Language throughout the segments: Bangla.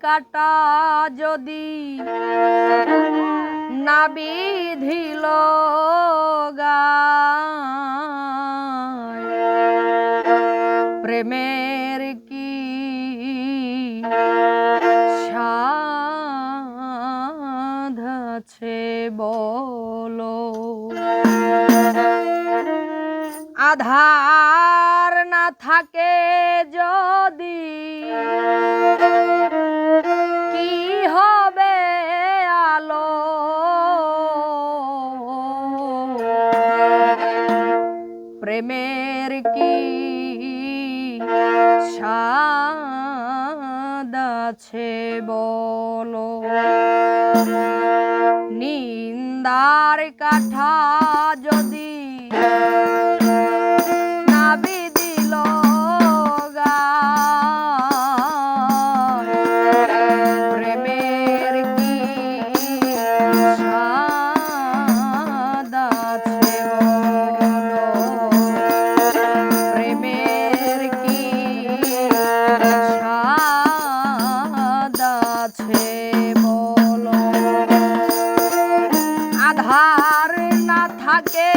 কাটা যদি না বিধিল প্রেমের কি সাধ আছে বলো? আধার না থাকে যদি কি হবে আলো? প্রেমের কি সাদ আছে বলো? নিন্দার কাঠা যদি আধার না থাকে।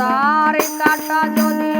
তার কাটা যদি